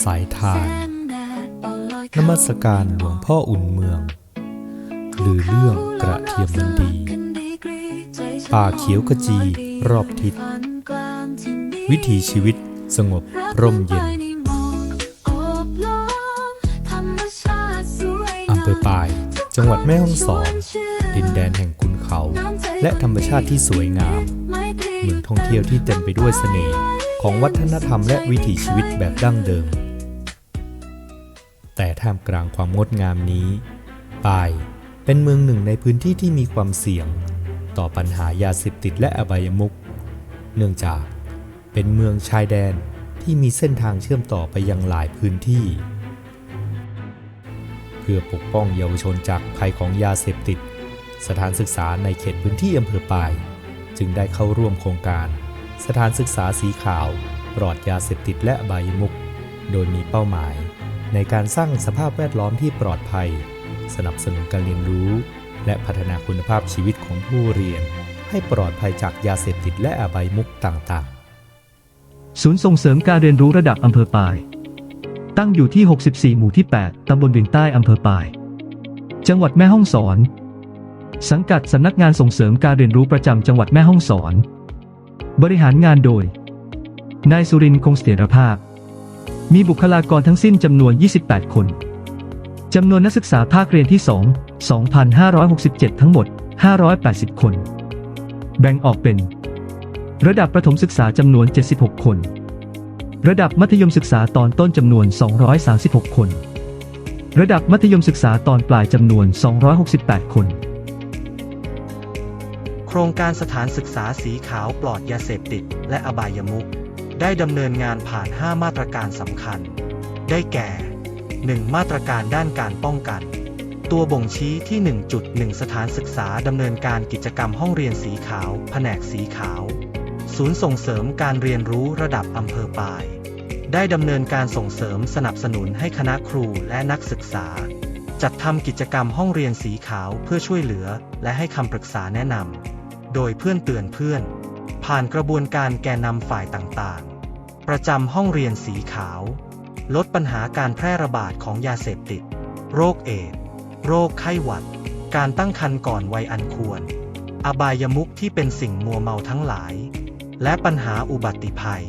ลำปายสายทาน นมัสการหลวงพ่ออุ่นเมือง หรือเรื่องกระเทียมมันดี ป่าเขียวขจีรอบทิศ วิถีชีวิตสงบร่มเย็นอำเภอปาย จังหวัดแม่ฮ่องสอน ดินแดนแห่งคุณเขา และธรรมชาติที่สวยงาม เมืองท่องเที่ยวที่เต็มไปด้วยเสน่ห์ของวัฒนธรรมและวิถีชีวิตแบบดั้งเดิม แต่ท่ามกลางความงดงามนี้ปายเป็นเมืองหนึ่งในพื้นที่ที่มีความเสี่ยง ต่อปัญหายาเสพติดและอบายมุขเนื่องจากเป็นเมืองชายแดนที่มีเส้นทางเชื่อมต่อไปยังหลายพื้นที่ เพื่อปกป้องเยาวชนจากภัยของยาเสพติด สถานศึกษาในเขตพื้นที่อำเภอปาย จึงได้เข้าร่วมโครงการ สถานศึกษาสีขาว ปลอดยาเสพติดและอบายมุขโดยมีเป้าหมาย ในการสร้างสภาพแวดล้อมที่ปลอดภัย สนับสนุนการเรียนรู้ และพัฒนาคุณภาพชีวิตของผู้เรียน ให้ปลอดภัยจากยาเสพติดและอบายมุขต่างๆ ศูนย์ส่งเสริมการเรียนรู้ระดับอำเภอปาย ตั้งอยู่ที่ 64 หมู่ที่ 8 ตำบลเวียงใต้อำเภอปาย จังหวัดแม่ฮ่องสอน สังกัดสำนักงานส่งเสริมการเรียนรู้ประจำจังหวัดแม่ฮ่องสอน บริหารงานโดย นายสุรินทร์คงเสถียรภาพ มีบุคลากรทั้งสิ้นจำนวน 28 คน จำนวนนักศึกษาภาคเรียนที่ 2 2,567 ทั้งหมด 580 คน แบ่งออกเป็น ระดับประถมศึกษาจำนวน 76 คน ระดับมัธยมศึกษาตอนต้นจำนวน 236 คน ระดับมัธยมศึกษาตอนปลายจำนวน 268 คน โครงการสถานศึกษาสีขาวปลอดยาเสพติด และอบายมุข ได้ดำเนินงานผ่าน 5 มาตรการสำคัญ ได้แก่ 1. มาตรการด้านการป้องกัน ตัวบ่งชี้ที่ 1.1 สถานศึกษาดำเนินการกิจกรรมห้องเรียนสีขาว แผนกสีขาว ศูนย์ส่งเสริมการเรียนรู้ระดับอำเภอปาย ได้ดำเนินการส่งเสริมสนับสนุนให้คณะครูและนักศึกษา จัดทำกิจกรรมห้องเรียนสีขาวเพื่อช่วยเหลือ และให้คำปรึกษาแนะนำโดยเพื่อนเตือนเพื่อน ผ่านกระบวนการแกนนำฝ่ายต่าง ประจำห้องเรียนสีขาว ลดปัญหาการแพร่ระบาดของยาเสพติด โรคเอดโรคไข้หวัด การตั้งครรภ์ก่อนวัยอันควร อบายมุขที่เป็นสิ่งมัวเมาทั้งหลาย และปัญหาอุบัติภัย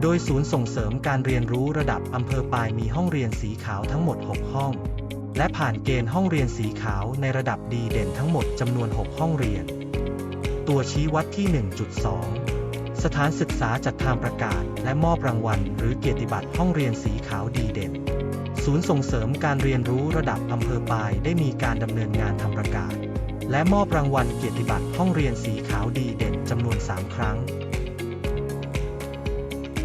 โดยศูนย์ส่งเสริมการเรียนรู้ระดับอำเภอปายมีห้องเรียนสีขาวทั้งหมด 6 ห้อง และผ่านเกณฑ์ห้องเรียนสีขาวในระดับดีเด่นทั้งหมดจำนวน 6 ห้องเรียน ตัวชี้วัดที่ 1.2 สถานศึกษาจัดทำประกาศ และมอบรางวัล หรือเกียรติบัตรห้องเรียนสีขาวดีเด่น ศูนย์ส่งเสริมการเรียนรู้ระดับอำเภอปลายได้มีการดำเนินงานทำประกาศ และมอบรางวัลเกียรติบัตรห้องเรียนสีขาวดีเด่นจำนวน 3 ครั้ง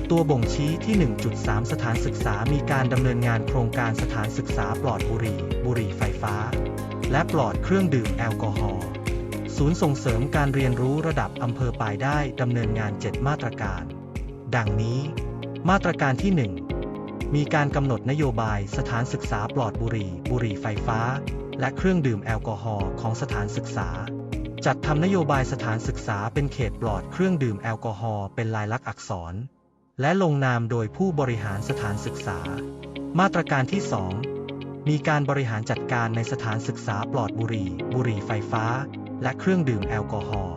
ตัวบ่งชี้ที่ 1.3 สถานศึกษามีการดำเนินงานโครงการสถานศึกษาปลอดบุหรี่ บุหรี่ไฟฟ้า และปลอดเครื่องดื่มแอลกอฮอล์ ศูนย์ส่งเสริมการเรียนรู้ระดับอำเภอปลายได้ดำเนินงาน 7 มาตรการ ดังนี้ มาตรการที่ 1 มีการกำหนดนโยบายสถานศึกษาปลอดบุหรี่ บุหรี่ไฟฟ้า และเครื่องดื่มแอลกอฮอล์ของสถานศึกษา จัดทำนโยบายสถานศึกษาเป็นเขตปลอดเครื่องดื่มแอลกอฮอล์เป็นลายลักษณ์อักษร และลงนามโดยผู้บริหารสถานศึกษา มาตรการที่ 2 มีการบริหารจัดการในสถานศึกษาปลอดบุหรี่ บุหรี่ไฟฟ้า และเครื่องดื่มแอลกอฮอล์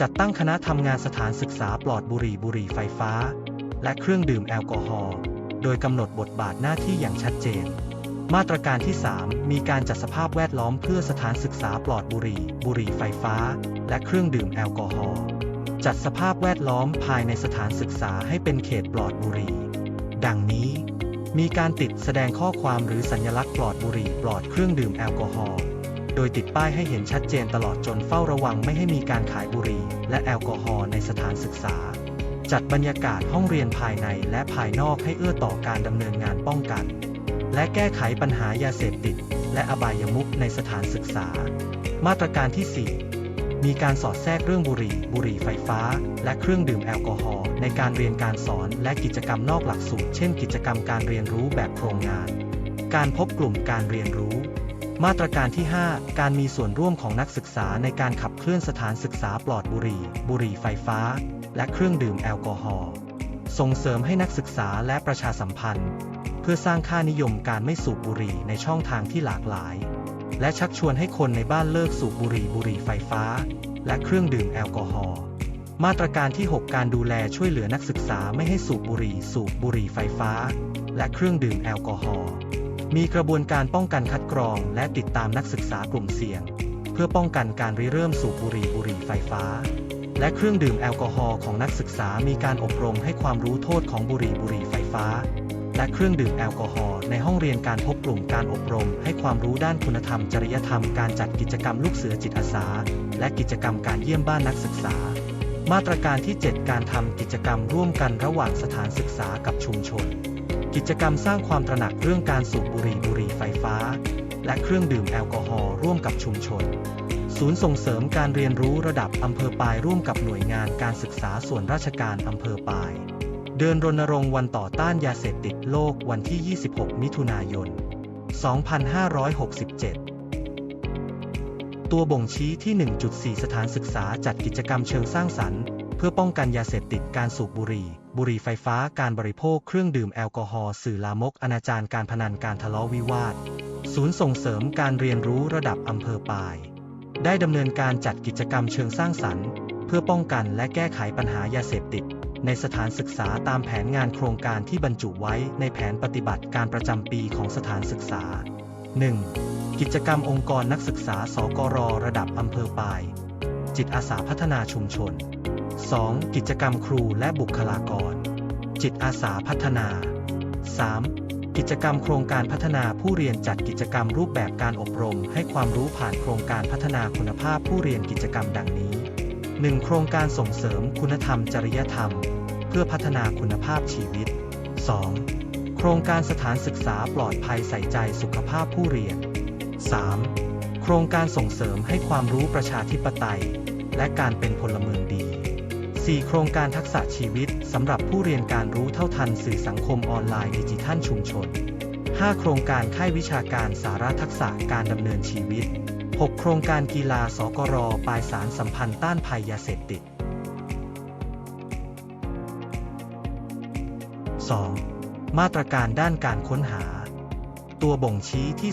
จัดตั้งคณะทำงานสถานศึกษาปลอดบุหรี่บุหรี่ไฟฟ้า และเครื่องดื่มแอลกอฮอล์โดยกำหนดบทบาทหน้าที่อย่างชัดเจน มาตรการที่ 3 มีการจัดสภาพแวดล้อมเพื่อสถานศึกษาปลอดบุหรี่ บุหรี่ไฟฟ้า และเครื่องดื่มแอลกอฮอล์จัดสภาพแวดล้อมภายในสถานศึกษาให้เป็นเขตปลอดบุหรี่ ดังนี้ มีการติดแสดงข้อความหรือสัญลักษณ์ปลอดบุหรี่ปลอดเครื่องดื่มแอลกอฮอล์ โดยติดป้ายให้เห็นชัดเจนตลอดจนเฝ้าระวังไม่ให้มีการขายบุหรี่และแอลกอฮอล์ในสถานศึกษา จัดบรรยากาศห้องเรียนภายในและภายนอกให้เอื้อต่อการดำเนินงานป้องกัน และแก้ไขปัญหายาเสพติด และอบายมุขในสถานศึกษา มาตรการที่ 4 มีการสอดแทรกเรื่องบุหรี่ บุหรี่ไฟฟ้า และเครื่องดื่มแอลกอฮอล์ในการเรียนการสอนและกิจกรรมนอกหลักสูตร เช่น กิจกรรมการเรียนรู้แบบโครงงาน การพบกลุ่มการเรียนรู้ มาตรการที่ 5 การมีส่วนร่วมของนักศึกษาในการขับเคลื่อนสถานศึกษาปลอดบุหรี่ บุหรี่ไฟฟ้า และเครื่องดื่มแอลกอฮอล์ ส่งเสริมให้นักศึกษาและประชาสัมพันธ์ เพื่อสร้างค่านิยมการไม่สูบบุหรี่ในช่องทางที่หลากหลาย และชักชวนให้คนในบ้านเลิกสูบบุหรี่บุหรี่ไฟฟ้า และเครื่องดื่มแอลกอฮอล์ มาตรการที่ 6 การดูแลช่วยเหลือนักศึกษาไม่ให้สูบบุหรี่สูบบุหรี่ไฟฟ้า และเครื่องดื่มแอลกอฮอล์ มีกระบวนการป้องกันคัดกรองและติดตามนักศึกษากลุ่มเสี่ยง เพื่อป้องกันการริเริ่มสูบบุหรี่บุหรี่ไฟฟ้า และเครื่องดื่มแอลกอฮอล์ของนักศึกษามีการอบรมให้ความรู้โทษของบุหรี่บุหรี่ไฟฟ้า และเครื่องดื่มแอลกอฮอล์ในห้องเรียนการพบกลุ่มการอบรม ให้ความรู้ด้านคุณธรรมจริยธรรมการจัดกิจกรรมลูกเสือจิตอาสา และกิจกรรมการเยี่ยมบ้านนักศึกษา มาตรการที่ 7 การทำกิจกรรมร่วมกันระหว่างสถานศึกษากับชุมชน กิจกรรมสร้างความตระหนักเรื่องการสูบบุหรี่บุหรี่ไฟฟ้า และเครื่องดื่มแอลกอฮอล์ร่วมกับชุมชน ศูนย์ส่งเสริมการเรียนรู้ระดับอำเภอปายร่วมกับหน่วยงานการศึกษาส่วนราชการอำเภอปาย เดินรณรงค์วันต่อต้านยาเสพติดโลกวันที่ 26 มิถุนายน 2567ตัวบ่งชี้ที่ 1.4 สถานศึกษาจัดกิจกรรมเชิงสร้างสรรค์ เพื่อป้องกันยาเสพติดการสูบบุหรี่ บุหรี่ไฟฟ้าการบริโภคเครื่องดื่มแอลกอฮอล์สื่อลามกอนาจารการพนันการทะเลาะวิวาท ศูนย์ส่งเสริมการเรียนรู้ระดับอำเภอปาย ได้ดำเนินการจัดกิจกรรมเชิงสร้างสรรค์ เพื่อป้องกันและแก้ไขปัญหายาเสพติด ในสถานศึกษาตามแผนงานโครงการที่บรรจุไว้ในแผนปฏิบัติการประจำปีของสถานศึกษา 1. กิจกรรมองค์กรนักศึกษาสกรระดับอำเภอปาย จิตอาสาพัฒนาชุมชน 2. กิจกรรมครูและบุคลากร จิตอาสาพัฒนา 3. กิจกรรมโครงการพัฒนาผู้เรียนจัดกิจกรรมรูปแบบการอบรม ให้ความรู้ผ่านโครงการพัฒนาคุณภาพผู้เรียนกิจกรรมดังนี้ 1. โครงการส่งเสริมคุณธรรมจริยธรรม เพื่อพัฒนาคุณภาพชีวิต 2. โครงการสถานศึกษาปลอดภัยใส่ใจสุขภาพผู้เรียน 3. โครงการส่งเสริมให้ความรู้ประชาธิปไตย และการเป็นพลเมืองดี 4. โครงการทักษะชีวิตสำหรับผู้เรียนการรู้เท่าทันสื่อสังคมออนไลน์ดิจิทัลชุมชน 5. โครงการค่ายวิชาการสาระทักษะการดำเนินชีวิต 6. โครงการกีฬาสกรปลายสารสัมพันธ์ต้านภัยยาเสพติด 2. มาตรการด้านการค้นหา ตัวบ่งชี้ที่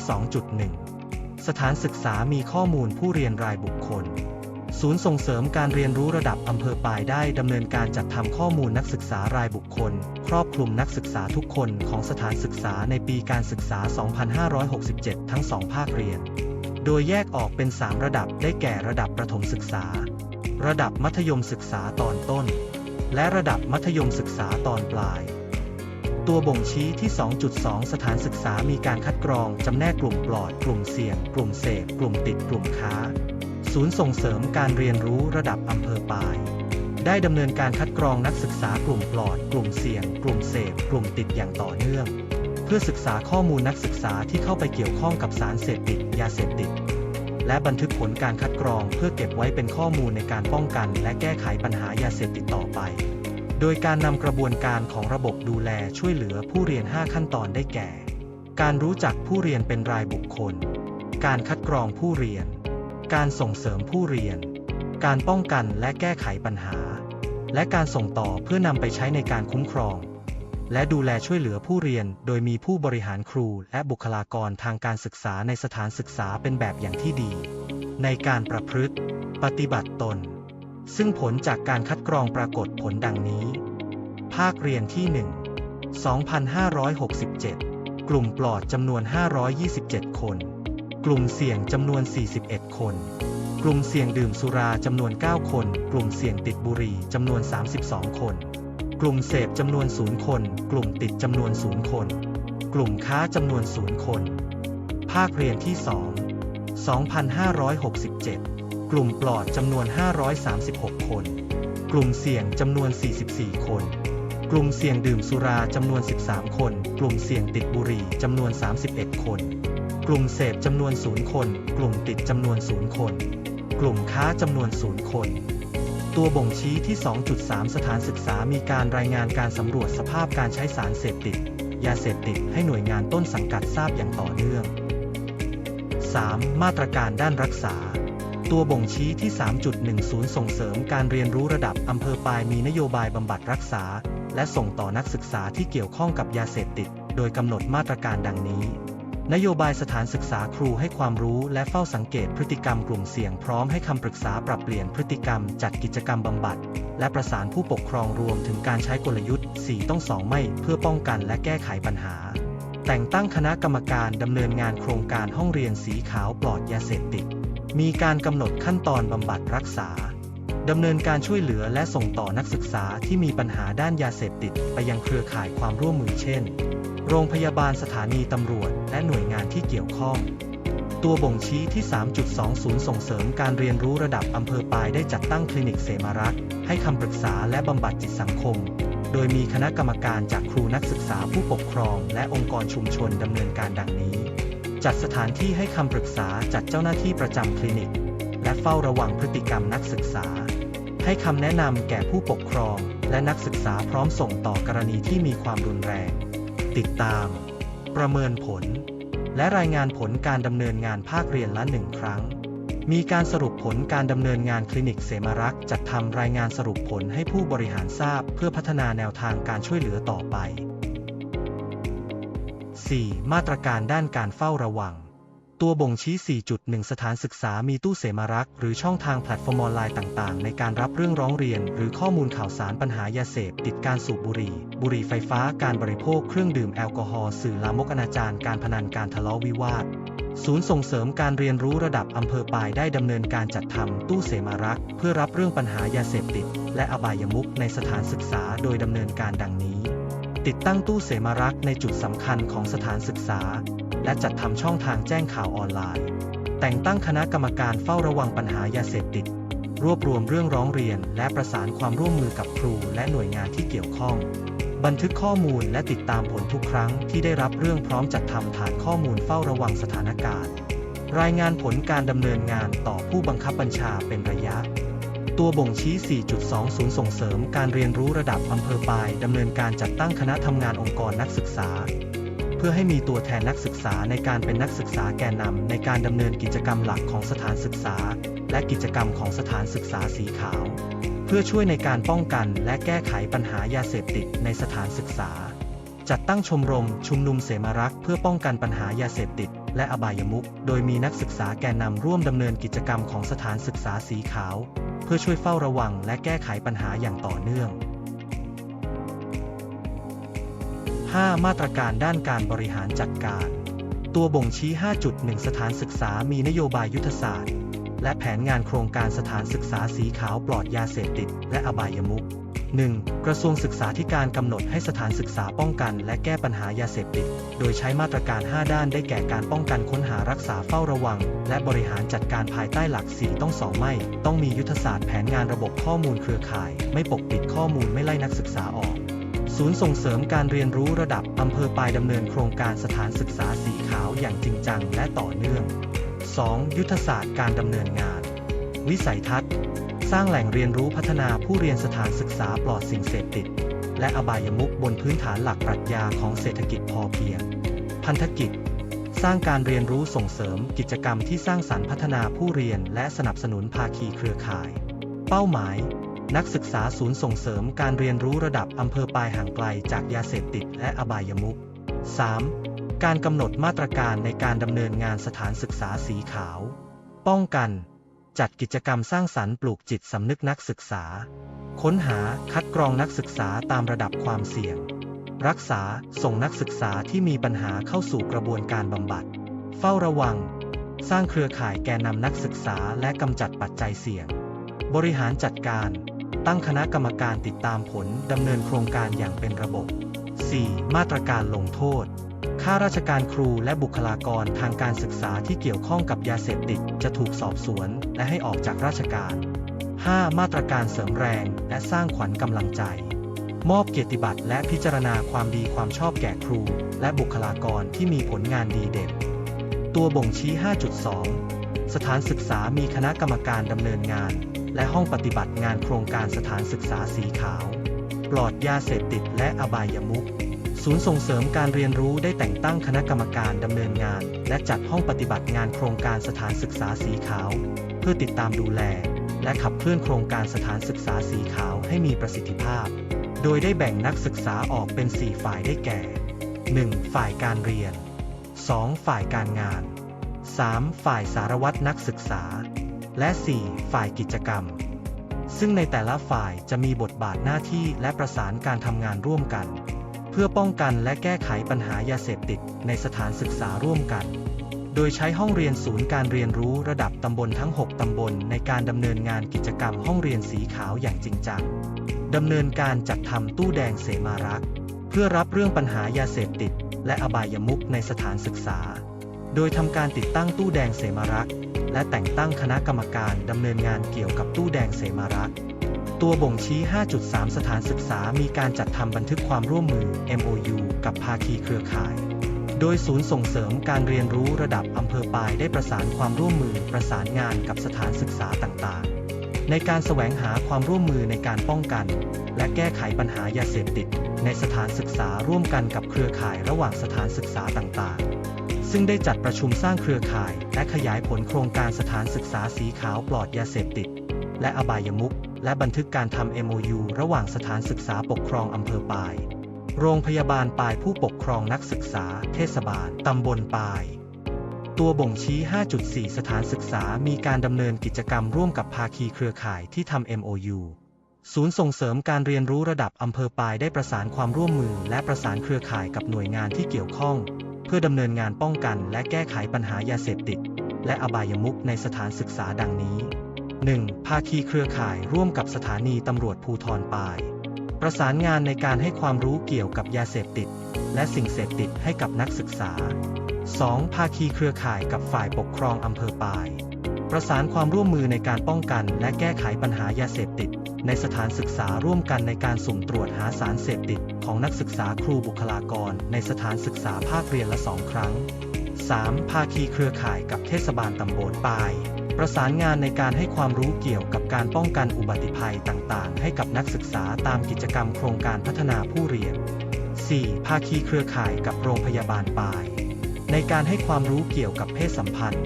2.1 สถานศึกษามีข้อมูลผู้เรียนรายบุคคล ศูนย์ส่งเสริมการเรียนรู้ระดับอำเภอปายได้ดำเนินการจัดทำข้อมูลนักศึกษารายบุคคล ครอบคลุมนักศึกษาทุกคนของสถานศึกษาในปีการศึกษา 2567 ทั้ง 2 ภาคเรียน โดยแยกออกเป็น 3 ระดับได้แก่ระดับประถมศึกษา ระดับมัธยมศึกษาตอนต้น และระดับมัธยมศึกษาตอนปลาย ตัวบ่งชี้ที่ 2.2 สถานศึกษามีการคัดกรองจำแนกกลุ่มปลอด กลุ่มเสี่ยง กลุ่มเสพ กลุ่มติด กลุ่มค้า ศูนย์ส่งเสริมการเรียนรู้ระดับอำเภอปาย ได้ดำเนินการคัดกรองนักศึกษากลุ่มปลอด กลุ่มเสี่ยง กลุ่มเสพ กลุ่มติดอย่างต่อเนื่อง เพื่อศึกษาข้อมูลนักศึกษาที่เข้าไปเกี่ยวข้องกับสารเสพติด ยาเสพติด และบันทึกผลการคัดกรองเพื่อเก็บไว้เป็นข้อมูลในการป้องกัน และแก้ไขปัญหายาเสพติดต่อไป โดยการนำกระบวนการของระบบดูแลช่วยเหลือผู้เรียน 5 ขั้นตอนได้แก่ การรู้จักผู้เรียนเป็นรายบุคคล การคัดกรองผู้เรียน การส่งเสริมผู้เรียน การป้องกันและแก้ไขปัญหา และการส่งต่อเพื่อนำไปใช้ในการคุ้มครอง และดูแลช่วยเหลือผู้เรียน โดยมีผู้บริหารครูและบุคลากรทางการศึกษาในสถานศึกษาเป็นแบบอย่างที่ดี ในการประพฤติ ปฏิบัติตน ซึ่งผลจากการคัดกรองปรากฏผลดังนี้ ภาคเรียนที่ 1 2567 กลุ่มปลอดจำนวน 527 คน กลุ่มเสี่ยงจำนวน 41 คน กลุ่มเสี่ยงดื่มสุราจำนวน 9 คน กลุ่มเสี่ยงติดบุหรี่จำนวน 32 คน กลุ่มเสพจำนวน 0 คน กลุ่มติดจำนวน 0 คน กลุ่มค้าจำนวน 0 คน ภาคเรียนที่ 2 2567 กลุ่มปลอดจำนวน 536 คน กลุ่มเสี่ยงจำนวน 44 คนกลุ่มเสี่ยงดื่มสุราจำนวน 13 คน กลุ่มเสี่ยงติดบุหรี่จำนวน 31 คน กลุ่มเสพจำนวน0คน กลุ่มติดจำนวน0คน กลุ่มค้าจำนวน0คน ตัวบ่งชี้ที่ 2.3 สถานศึกษามีการรายงานการสำรวจสภาพการใช้สารเสพติด ยาเสพติดให้หน่วยงานต้นสังกัดทราบอย่างต่อเนื่อง 3. มาตรการด้านรักษา ตัวบ่งชี้ที่ 3.10 ส่งเสริมการเรียนรู้ระดับอำเภอปลายมีนโยบายบำบัดรักษา และส่งต่อนักศึกษาที่เกี่ยวข้องกับยาเสพติด โดยกำหนดมาตรการดังนี้ นโยบายสถานศึกษาครูให้ความรู้และเฝ้าสังเกตพฤติกรรมกลุ่มเสี่ยงพร้อมให้คำปรึกษาปรับเปลี่ยนพฤติกรรมจัดกิจกรรมบำบัด และประสานผู้ปกครองรวมถึงการใช้กลยุทธ์ 4 ต้อง 2 ไม่เพื่อป้องกันและแก้ไขปัญหา แต่งตั้งคณะกรรมการดำเนินงานโครงการห้องเรียนสีขาวปลอดยาเสพติด มีการกำหนดขั้นตอนบำบัดรักษา ดำเนินการช่วยเหลือและส่งต่อนักศึกษาที่มีปัญหาด้านยาเสพติดไปยังเครือข่ายความร่วมมือเช่น โรงพยาบาลสถานีตำรวจและหน่วยงานที่เกี่ยวข้อง ตัวบ่งชี้ที่ 3.20 ส่งเสริมการเรียนรู้ระดับอำเภอปลายได้จัดตั้งคลินิกเสมารักษ์ให้คำปรึกษาและบำบัดจิตสังคม โดยมีคณะกรรมการจากครูนักศึกษาผู้ปกครอง และองค์กรชุมชนดำเนินการดังนี้ จัดสถานที่ให้คำปรึกษาจัดเจ้าหน้าที่ประจำคลินิก และเฝ้าระวังพฤติกรรมนักศึกษา ให้คำแนะนำแก่ผู้ปกครอง และนักศึกษาพร้อมส่งต่อกรณีที่มีความรุนแรง ติดตาม ประเมินผล และรายงานผลการดำเนินงานภาคเรียนละหนึ่งครั้ง มีการสรุปผลการดำเนินงานคลินิกเสมารักษ์จัดทำรายงานสรุปผลให้ผู้บริหารทราบ เพื่อพัฒนาแนวทางการช่วยเหลือต่อไป 4. มาตรการด้านการเฝ้าระวัง ตัวบ่งชี้ 4.1 สถานศึกษามีตู้เสมารักษ์หรือช่องทางแพลตฟอร์มออนไลน์ต่างๆ ในการรับเรื่องร้องเรียน หรือข้อมูลข่าวสารปัญหายาเสพติดการสูบบุหรี่ บุหรี่ไฟฟ้าการบริโภคเครื่องดื่มแอลกอฮอล์สื่อลามกอนาจารการพนันการทะเลาะวิวาทศูนย์ส่งเสริมการเรียนรู้ระดับอำเภอปายได้ดำเนินการจัดทำตู้เสมารักษ์เพื่อรับเรื่องปัญหายาเสพติด และอบายมุขในสถานศึกษาโดยดำเนินการดังนี้ ติดตั้งตู้เสมารักษ์ในจุดสำคัญของสถานศึกษา และจัดทำช่องทางแจ้งข่าวออนไลน์ แต่งตั้งคณะกรรมการเฝ้าระวังปัญหายาเสพติด รวบรวมเรื่องร้องเรียน และประสานความร่วมมือกับครูและหน่วยงานที่เกี่ยวข้อง บันทึกข้อมูลและติดตามผลทุกครั้งที่ได้รับเรื่องพร้อมจัดทำฐานข้อมูลเฝ้าระวังสถานการณ์ รายงานผลการดำเนินงานต่อผู้บังคับบัญชาเป็นระยะตัวบ่งชี้ 4.20 ส่งเสริมการเรียนรู้ระดับอำเภอปลายดำเนินการจัดตั้งคณะทำงานองค์กรนักศึกษา พื่อให้มีตัวแทนนักศึกษาในการเป็นนักศึกษาแกนนำในการดำเนินกิจกรรมหลักของสถานศึกษา และกิจกรรมของสถานศึกษาสีขาว เพื่อช่วยในการป้องกันและแก้ไขปัญหายาเสพติดในสถานศึกษา จัดตั้งชมรมชุมนุมเสมารักษ์เพื่อป้องกันปัญหายาเสพติดและอบายมุขโดยมีนักศึกษาแกนนำร่วมดำเนินกิจกรรมของสถานศึกษาสีขาว เพื่อช่วยเฝ้าระวังและแก้ไขปัญหาอย่างต่อเนื่อง 5. มาตรการด้านการบริหารจัดการ ตัวบ่งชี้ 5.1 สถานศึกษามีนโยบายยุทธศาสตร์ และแผนงานโครงการสถานศึกษาสีขาวปลอดยาเสพติด และอบายมุข 1. กระทรวงศึกษาธิการกำหนดให้สถานศึกษาป้องกัน และแก้ปัญหายาเสพติด โดยใช้มาตรการ 5 ด้านได้แก่การป้องกันค้นหารักษาเฝ้าระวัง และบริหารจัดการภายใต้หลัก 4 ต้องสองไม่ ต้องมียุทธศาสตร์แผนงานระบบข้อมูลเครือข่าย ไม่ปกปิดข้อมูลไม่ไล่นักศึกษาออก ศูนย์ส่งเสริมการเรียนรู้ระดับอำเภอปลายดำเนินโครงการสถานศึกษาสีขาวอย่างจริงจังและต่อเนื่อง 2. ยุทธศาสตร์การดำเนินงาน วิสัยทัศน์ สร้างแหล่งเรียนรู้พัฒนาผู้เรียนสถานศึกษาปลอดสิ่งเสพติด และอบายมุขบนพื้นฐานหลักปรัชญาของเศรษฐกิจพอเพียง พันธกิจ สร้างการเรียนรู้ส่งเสริมกิจกรรมที่สร้างสรรค์พัฒนาผู้เรียนและสนับสนุนภาคีเครือข่าย เป้าหมาย นักศึกษาศูนย์ส่งเสริมการเรียนรู้ระดับอำเภอปลายห่างไกลจากยาเสพติดและอบายมุข 3. การกำหนดมาตรการในการดำเนินงานสถานศึกษาสีขาว ป้องกัน จัดกิจกรรมสร้างสรรค์ปลูกจิตสำนึกนักศึกษา ค้นหาคัดกรองนักศึกษาตามระดับความเสี่ยง รักษาส่งนักศึกษาที่มีปัญหาเข้าสู่กระบวนการบำบัด เฝ้าระวัง สร้างเครือข่ายแกนนำนักศึกษาและกำจัดปัจจัยเสี่ยง บริหารจัดการ ตั้งคณะกรรมการติดตามผลดำเนินโครงการอย่างเป็นระบบ 4. มาตรการลงโทษข้าราชการครูและบุคลากรทางการศึกษาที่เกี่ยวข้องกับยาเสพติดจะถูกสอบสวนและให้ออกจากราชการ 5. มาตรการเสริมแรงและสร้างขวัญกำลังใจ มอบเกียรติบัตรและพิจารณาความดีความชอบแก่ครู และบุคลากรที่มีผลงานดีเด่น ตัวบ่งชี้ 5.2 สถานศึกษามีคณะกรรมการดำเนินงาน และห้องปฏิบัติงานโครงการสถานศึกษาสีขาว ปลอดยาเสพติดและอบายมุขศูนย์ส่งเสริมการเรียนรู้ได้แต่งตั้งคณะกรรมการดำเนินงาน และจัดห้องปฏิบัติงานโครงการสถานศึกษาสีขาว เพื่อติดตามดูแล และขับเคลื่อนโครงการสถานศึกษาสีขาวให้มีประสิทธิภาพ โดยได้แบ่งนักศึกษาออกเป็น 4 ฝ่ายได้แก่ 1. ฝ่ายการเรียน 2. ฝ่ายการงาน 3. ฝ่ายสารวัตรนักศึกษา และ 4. ฝ่ายกิจกรรม ซึ่งในแต่ละฝ่ายจะมีบทบาทหน้าที่และประสานการทำงานร่วมกัน เพื่อป้องกันและแก้ไขปัญหายาเสพติดในสถานศึกษาร่วมกัน โดยใช้ห้องเรียนศูนย์การเรียนรู้ระดับตำบลทั้ง 6 ตำบลในการดำเนินงานกิจกรรมห้องเรียนสีขาวอย่างจริงจังดำเนินการจัดทำตู้แดงเสมารักษ์เพื่อรับเรื่องปัญหายาเสพติด และอบายมุขในสถานศึกษา โดยทำการติดตั้งตู้แดงเสมารักษ์ และแต่งตั้งคณะกรรมการดำเนินงานเกี่ยวกับตู้แดงเสมารักษ์ตัวบ่งชี้ 5.3 สถานศึกษามีการจัดทำบันทึกความร่วมมือ MOU กับภาคีเครือข่าย โดยศูนย์ส่งเสริมการเรียนรู้ระดับอำเภอปายได้ประสานความร่วมมือประสานงานกับสถานศึกษาต่างๆ ในการแสวงหาความร่วมมือในการป้องกัน และแก้ไขปัญหายาเสพติด ในสถานศึกษาร่วมกันกับเครือข่ายระหว่างสถานศึกษาต่างๆ ซึ่งได้จัดประชุมสร้างเครือข่าย และขยายผลโครงการสถานศึกษาสีขาวปลอดยาเสพติด และอบายมุขและบันทึกการทำ MOU ระหว่างสถานศึกษาปกครองอำเภอปาย โรงพยาบาลปายผู้ปกครองนักศึกษา เทศบาลตำบลปาย ตัวบ่งชี้ 5.4 สถานศึกษามีการดำเนินกิจกรรมร่วมกับภาคีเครือข่ายที่ทำ MOU ศูนย์ส่งเสริมการเรียนรู้ระดับอำเภอปายได้ประสานความร่วมมือและประสานเครือข่ายกับหน่วยงานที่เกี่ยวข้อง พื่อดำเนินงานป้องกันและแก้ไขปัญหายาเสพติด และอบายมุขในสถานศึกษาดังนี้ 1. ภาคีเครือข่ายร่วมกับสถานีตำรวจภูทรปาย ประสานงานในการให้ความรู้เกี่ยวกับยาเสพติด และสิ่งเสพติดให้กับนักศึกษา 2. ภาคีเครือข่ายกับฝ่ายปกครองอำเภอปาย ประสานความร่วมมือในการป้องกันและแก้ไขปัญหายาเสพติด ในสถานศึกษาร่วมกันในการสุ่มตรวจหาสารเสพติด ของนักศึกษาครูบุคลากร ในสถานศึกษาภาคเรียนละสองครั้ง 3. ภาคีเครือข่ายกับเทศบาลตำบลปาย ประสานงานในการให้ความรู้เกี่ยวกับการป้องกันอุบัติภัยต่างๆ ให้กับนักศึกษาตามกิจกรรมโครงการพัฒนาผู้เรียน 4. ภาคีเครือข่ายกับโรงพยาบาลปาย ในการให้ความรู้เกี่ยวกับเพศสัมพันธ์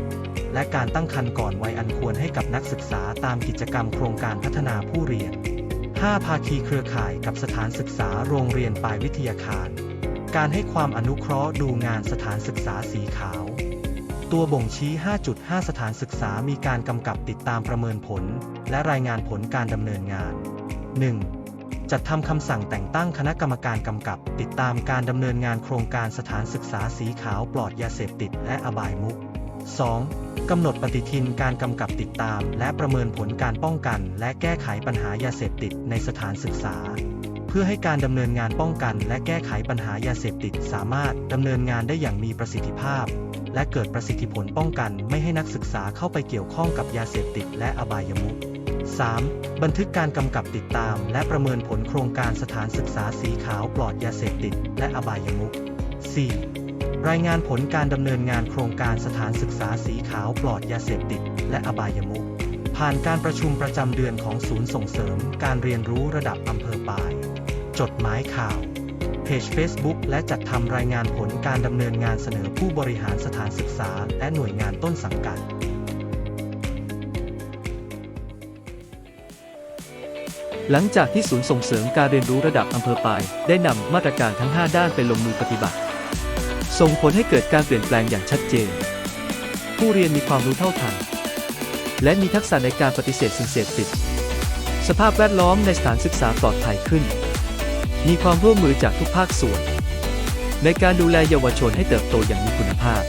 และการตั้งครรภ์ก่อนวัยอันควรให้กับนักศึกษาตามกิจกรรมโครงการพัฒนาผู้เรียน 5. ภาคีเครือข่ายกับสถานศึกษาโรงเรียนปลายวิทยาคาร การให้ความอนุเคราะห์ดูงานสถานศึกษาสีขาว ตัวบ่งชี้ 5.5 สถานศึกษามีการกำกับติดตามประเมินผล และรายงานผลการดำเนินงาน 1. จัดทำคำสั่งแต่งตั้งคณะกรรมการกำกับ ติดตามการดำเนินงานโครงการสถานศึกษาสีขาวปลอดยาเสพติดและอบายมุข 2. กำหนดปฏิทินการกำกับติดตาม และประเมินผลการป้องกัน และแก้ไขปัญหายาเสพติดในสถานศึกษา เพื่อให้การดำเนินงานป้องกัน และแก้ไขปัญหายาเสพติดสามารถดำเนินงานได้อย่างมีประสิทธิภาพ และเกิดประสิทธิผลป้องกัน ไม่ให้นักศึกษาเข้าไปเกี่ยวข้องกับยาเสพติดและอบายมุข 3. บันทึกการกำกับติดตาม และประเมินผลโครงการสถานศึกษาสีขาวปลอดยาเสพติด และอบายมุข 4. รายงานผลการดำเนินงานโครงการสถานศึกษาสีขาวปลอดยาเสพติด และอบายมุขผ่านการประชุมประจำเดือนของศูนย์ส่งเสริมการเรียนรู้ระดับอำเภอปาย จดหมายข่าว เพจ Facebook และจัดทำรายงานผลการดำเนินงานเสนอผู้บริหารสถานศึกษา และหน่วยงานต้นสังกัดหลังจากที่ศูนย์ส่งเสริมการเรียนรู้ระดับอำเภอปาย ได้นำมาตรการทั้ง 5 ด้านไปลงมือปฏิบัติ ส่งผลให้เกิดการเปลี่ยนแปลงอย่างชัดเจน ผู้เรียนมีความรู้เท่าทัน และมีทักษะในการปฏิเสธสิ่งเสพติด สภาพแวดล้อมในสถานศึกษาปลอดภัยขึ้น มีความร่วมมือจากทุกภาคส่วน ในการดูแลเยาวชนให้เติบโตอย่างมีคุณภาพ